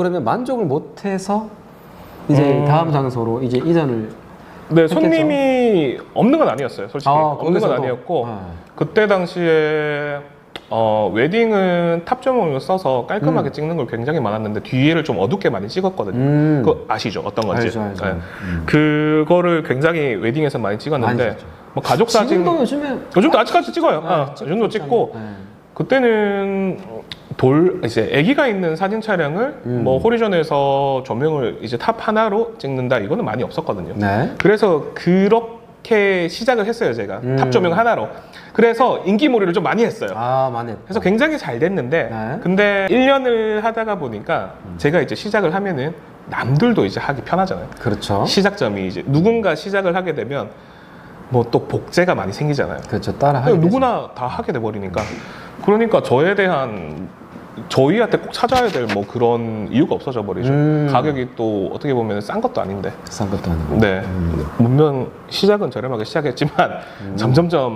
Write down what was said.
그러면 만족을 못해서 이제 음. 다음 장소로 이제 이전을 네, 했겠죠? 손님이 없는 건 아니었어요. 솔직히 없는 건 거기서도? 아니었고 네. 그때 당시에 어, 웨딩은 탑 조명을 써서 깔끔하게 음. 찍는 걸 굉장히 많았는데 뒤에를 좀 어둡게 많이 찍었거든요. 음. 그거 아시죠? 어떤 건지. 알죠, 알죠. 네. 음. 그거를 굉장히 웨딩에서 많이 찍었는데 많이 찍죠. 뭐 가족 사진 지금도 요즘에 요즘도 아직까지 찍어요. 아, 아, 요즘도 찍고. 네. 그때는 돌 이제 아기가 있는 사진 촬영을 음. 뭐 호리존에서 조명을 이제 탑 하나로 찍는다 이거는 많이 없었거든요. 네. 그래서 그렇게 시작을 했어요 제가 음. 탑 조명 하나로. 그래서 인기몰이를 좀 많이 했어요. 아 많이 그래서 굉장히 잘 됐는데 네. 근데 1년을 하다가 보니까 제가 이제 시작을 하면은 남들도 이제 하기 편하잖아요. 그렇죠. 시작점이 이제 누군가 시작을 하게 되면 뭐 또 복제가 많이 생기잖아요. 그렇죠. 따라 그냥 되죠. 누구나 다 하게 돼 버리니까 그러니까 저에 대한 저희한테 꼭 찾아야 될 뭐 그런 이유가 없어져 버리죠. 음. 가격이 또 어떻게 보면 싼 것도 아닌데. 싼 것도 아니고. 네. 음. 분명 시작은 저렴하게 시작했지만 점점점